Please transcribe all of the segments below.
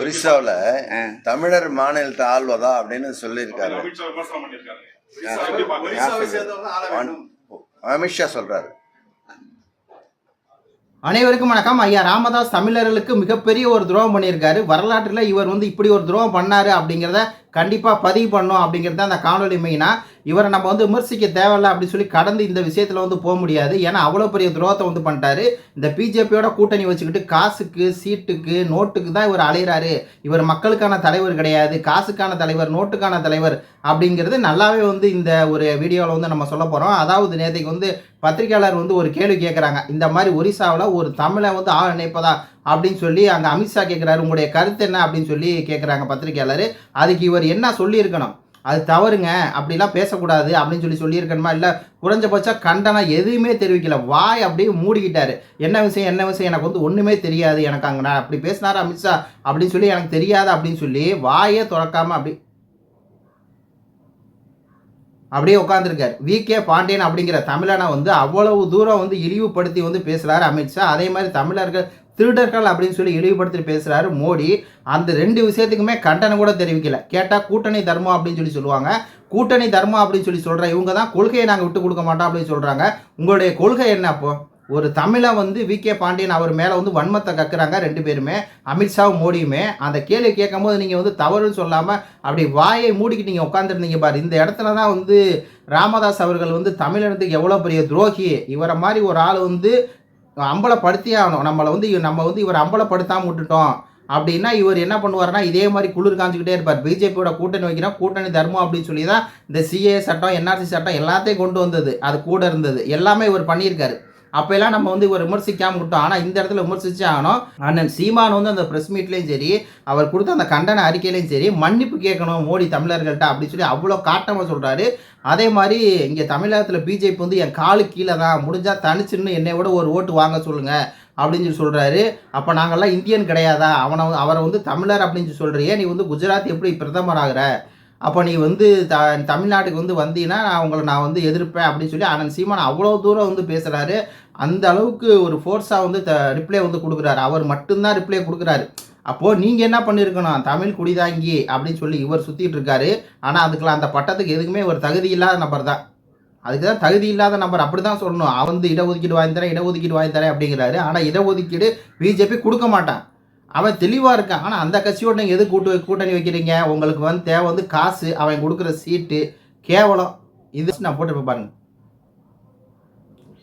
ஒரிசாவில் தமிழர் மாநிலத்தை ஆள்வதா அப்படின்னு சொல்லியிருக்காரு. அமித்ஷா சொல்றாரு. அனைவருக்கும் வணக்கம். ஐயா ராமதாஸ் தமிழர்களுக்கு மிகப்பெரிய ஒரு துரோகம் பண்ணியிருக்காரு. வரலாற்றில் இவர் வந்து இப்படி ஒரு துரோகம் பண்ணாரு அப்படிங்கிறத கண்டிப்பாக பதிவு பண்ணோம் அப்படிங்கிறது தான் அந்த காணொலி மெயினாக இவரை நம்ம வந்து விமர்சிக்க தேவையில்ல அப்படின்னு சொல்லி கடந்து இந்த விஷயத்தில் வந்து போக முடியாது. ஏன்னா அவ்வளோ பெரிய துரோகத்தை வந்து பண்ணிட்டாரு. இந்த பிஜேபியோட கூட்டணி வச்சுக்கிட்டு காசுக்கு சீட்டுக்கு நோட்டுக்கு தான் இவர் அலையிறாரு. இவர் மக்களுக்கான தலைவர் கிடையாது. காசுக்கான தலைவர் நோட்டுக்கான தலைவர் அப்படிங்கிறது நல்லாவே வந்து இந்த ஒரு வீடியோவில் வந்து நம்ம சொல்ல போகிறோம் அதாவது நேற்றுக்கு வந்து பத்திரிகையாளர் வந்து ஒரு கேள்வி கேட்குறாங்க இந்த மாதிரி ஒரிசாவில் ஒரு தமிழை வந்து ஆள் நினைப்பதா அப்படின்னு சொல்லி அங்கே அமித்ஷா கேட்குறாரு உங்களுடைய கருத்து என்ன அப்படின்னு சொல்லி கேட்குறாங்க பத்திரிகையாளர். அதுக்கு இவர் என்ன சொல்லியிருக்கணும்? அது தவறுங்க. அப்படிலாம் பேசக்கூடாது அப்படின்னு சொல்லி சொல்லியிருக்கணுமா? இல்லை குறைஞ்சபட்சம் கண்டனம் எதுவுமே தெரிவிக்கல. வாய் அப்படியே மூடிக்கிட்டாரு. என்ன விஷயம் என்ன விஷயம்? எனக்கு வந்து ஒன்றுமே தெரியாது. எனக்கு அங்கே நான் அப்படி பேசினாரு அமித்ஷா அப்படின்னு சொல்லி எனக்கு தெரியாது அப்படின்னு சொல்லி வாயே திறக்காமல் அப்படி அப்படியே உட்காந்துருக்கார் வி. கே. பாண்டியன் அப்படிங்கிற தமிழனை வந்து அவ்வளவு தூரம் வந்து இழிவுபடுத்தி வந்து பேசுகிறாரு அமித்ஷா அதே மாதிரி தமிழர்கள் திருடர்கள் அப்படின்னு சொல்லி இழிவுபடுத்தி பேசுகிறாரு மோடி. அந்த ரெண்டு விஷயத்துக்குமே கண்டனம் கூட தெரிவிக்கல. கேட்டால் கூட்டணி தர்மம் அப்படின்னு சொல்லி சொல்லுவாங்க. கூட்டணி தர்மம் அப்படின்னு சொல்லி சொல்கிற இவங்க தான் கொள்கையை நாங்கள் விட்டு கொடுக்க மாட்டோம் அப்படின்னு சொல்கிறாங்க உங்களுடைய கொள்கை என்ன அப்போ? ஒரு தமிழை வந்து வி. கே. பாண்டியன் அவர் மேலே வந்து வன்மத்தை கக்குறாங்க ரெண்டு பேருமே. அமித்ஷாவும் மோடியுமே. அந்த கேள்வி கேட்கும் போது நீங்கள் வந்து தவறுன்னு சொல்லாமல் அப்படி வாயை மூடிக்கிட்டு நீங்கள் உட்காந்துருந்தீங்க பாரு. இந்த இடத்துல தான் வந்து ராமதாஸ் அவர்கள் வந்து தமிழினத்துக்கு எவ்வளோ பெரிய துரோகி. இவரை மாதிரி ஒரு ஆள் வந்து அம்பலப்படுத்தியே ஆகணும் நம்மளை வந்து நம்ம வந்து இவர் அம்பலப்படுத்தாமல் விட்டுட்டோம். அப்படின்னா இவர் என்ன பண்ணுவார்னா இதே மாதிரி குளிர் காஞ்சிக்கிட்டே இருப்பார். பிஜேபியோட கூட்டணி வைக்கிறோம். கூட்டணி தர்மம் அப்படின்னு சொல்லி தான் இந்த சிஏ சட்டம் என்ஆர்சி சட்டம் எல்லாத்தையும் கொண்டு வந்தது. அது கூட இருந்தது. எல்லாமே இவர் பண்ணியிருக்காரு. அப்போல்லாம் நம்ம வந்து இவர் விமர்சிக்காம விட்டோம். ஆனால் இந்த இடத்துல விமர்சிச்சே ஆகணும் அண்ணன் சீமான் வந்து அந்த ப்ரெஸ் மீட்லேயும் சரி அவர் கொடுத்த அந்த கண்டன அறிக்கையிலையும் சரி மன்னிப்பு கேட்கணும் மோடி தமிழர்கள்ட்ட அப்படின்னு சொல்லி அவ்வளோ காட்டமாக சொல்கிறாரு அதே மாதிரி இங்கே தமிழகத்தில் பிஜேபி வந்து என் காலு கீழே தான். முடிஞ்சால் தனிச்சுன்னு என்னை விட ஒரு ஓட்டு வாங்க சொல்லுங்கள் அப்படின்னு சொல்லி சொல்கிறாரு அப்போ நாங்கள்லாம் இந்தியன் கிடையாதா? அவனை அவரை வந்து தமிழர் அப்படின்னு சொல்லி சொல்கிறியே நீ வந்து குஜராத் எப்படி பிரதமர் ஆகிற அப்போ நீ வந்து த தமிழ்நாட்டுக்கு வந்து வந்தீங்கன்னா நான் உங்களை நான் வந்து எதிர்ப்பேன் அப்படின்னு சொல்லி ஆனந்த் சீமான் அவ்வளோ தூரம் வந்து பேசுகிறாரு அந்த அளவுக்கு ஒரு ஃபோர்ஸாக வந்து த ரிப்ளை வந்து கொடுக்குறாரு. அவர் மட்டும்தான் ரிப்ளை கொடுக்குறாரு. அப்போது நீங்கள் என்ன பண்ணியிருக்கணும்? தமிழ் குடிதாங்கி அப்படின்னு சொல்லி இவர் சுற்றிட்டு இருக்காரு. ஆனால் அதுக்கெல்லாம் அந்த பட்டத்துக்கு எதுக்குமே ஒரு தகுதி இல்லாத நபர் தான். அதுக்கு தான் தகுதி இல்லாத நபர். அப்படி தான் சொல்லணும். அவன் வந்து இடஒதுக்கீடு வாங்கி தரேன் இடஒதுக்கீடு வாங்கி தரேன் அப்படிங்கிறாரு. ஆனால் இடஒதுக்கீடு பிஜேபி கொடுக்க மாட்டான். அவன் தெளிவாக இருக்கான். ஆனால் அந்த கட்சியோட நீங்கள் எது கூட்டு கூட்டணி வைக்கிறீங்க? உங்களுக்கு வந்து தேவை வந்து காசு அவன் கொடுக்குற சீட்டு கேவலம். இது நான் போட்டு பாருங்க.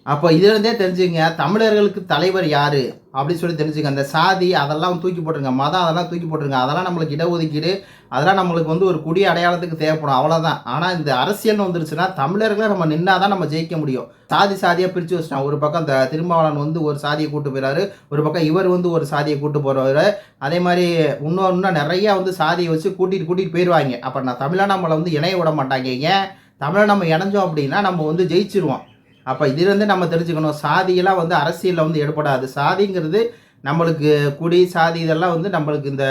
அப்போ இதுலேருந்தே தெரிஞ்சுங்க தமிழர்களுக்கு தலைவர் யார்? அப்படின்னு சொல்லி தெரிஞ்சுங்க. அந்த சாதி அதெல்லாம் தூக்கி போட்டுருங்க. மதம் அதெல்லாம் தூக்கி போட்டுருங்க. அதெல்லாம் நம்மளுக்கு இடஒதுக்கீடு அதெல்லாம் நம்மளுக்கு வந்து ஒரு குடி அடையாளத்துக்கு தேவைப்படும். அவ்வளோதான் ஆனால் இந்த அரசியல்னு வந்துருச்சுன்னா தமிழர்களை நம்ம நின்னா தான் நம்ம ஜெயிக்க முடியும். சாதி சாதியாக பிரித்து வச்சிட்டான் ஒரு பக்கம் இந்த திருமாவளவன் வந்து ஒரு சாதியை கூட்டு போயிறாரு. ஒரு பக்கம் இவர் வந்து ஒரு சாதியை கூட்டு போகிறவர் அதே மாதிரி இன்னொன்னா இன்னும் நிறையா வந்து சாதியை வச்சு கூட்டிகிட்டு கூட்டிகிட்டு போயிடுவாங்க அப்போ நான் தமிழை நம்மளை வந்து இணைய விட மாட்டாங்க. ஏன்? தமிழை நம்ம இணைஞ்சோம் அப்படின்னா நம்ம வந்து ஜெயிச்சிருவோம். அப்போ இதுலேருந்து நம்ம தெரிஞ்சுக்கணும். சாதியெல்லாம் வந்து அரசியலில் வந்து எடுபடாது சாதிங்கிறது நம்மளுக்கு குடி சாதி இதெல்லாம் வந்து நம்மளுக்கு இந்த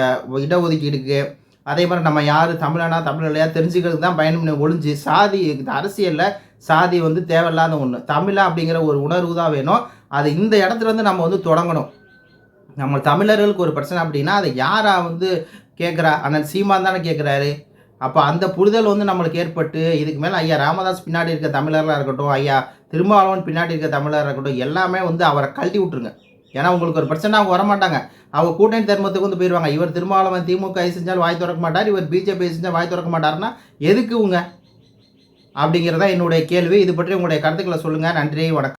இடஒதுக்கீடுக்கு அதே மாதிரி நம்ம யார் தமிழனா தமிழ் இல்லையா தெரிஞ்சுக்கிறது தான் பயணம் ஒழிஞ்சு சாதி இந்த அரசியலில் சாதி வந்து தேவையில்லாத ஒன்று தமிழா அப்படிங்கிற ஒரு உணர்வு தான் வேணும். அது இந்த இடத்துல இருந்து நம்ம வந்து தொடங்கணும். நம்ம தமிழர்களுக்கு ஒரு பிரச்சனை அப்படின்னா அதை யாரா வந்து கேட்குறா அண்ணன் சீமான் தானே கேட்குறாரு அப்போ அந்த புரிதல் வந்து நம்மளுக்கு ஏற்பட்டு இதுக்கு மேலே ஐயா ராமதாஸ் பின்னாடி இருக்க தமிழராக இருக்கட்டும் ஐயா திருமாவளவன் பின்னாடி இருக்க தமிழராக இருக்கட்டும் எல்லாமே வந்து அவரை கழட்டி விட்ருங்க ஏன்னா உங்களுக்கு ஒரு பிரச்சனை அவங்க வரமாட்டாங்க. அவங்க கூட்டணி தர்மத்துக்கு வந்து போயிடுவாங்க இவர் திருமாவளவன் திமுக செஞ்சால் வாய் திறக்க மாட்டார். இவர் பிஜேபி செஞ்சால் வாய் திறக்க மாட்டாருன்னா எதுக்கு உங்க அப்படிங்கிறதா என்னுடைய கேள்வி. இது பற்றி உங்களுடைய கருத்துக்களை சொல்லுங்கள் நன்றி வணக்கம்.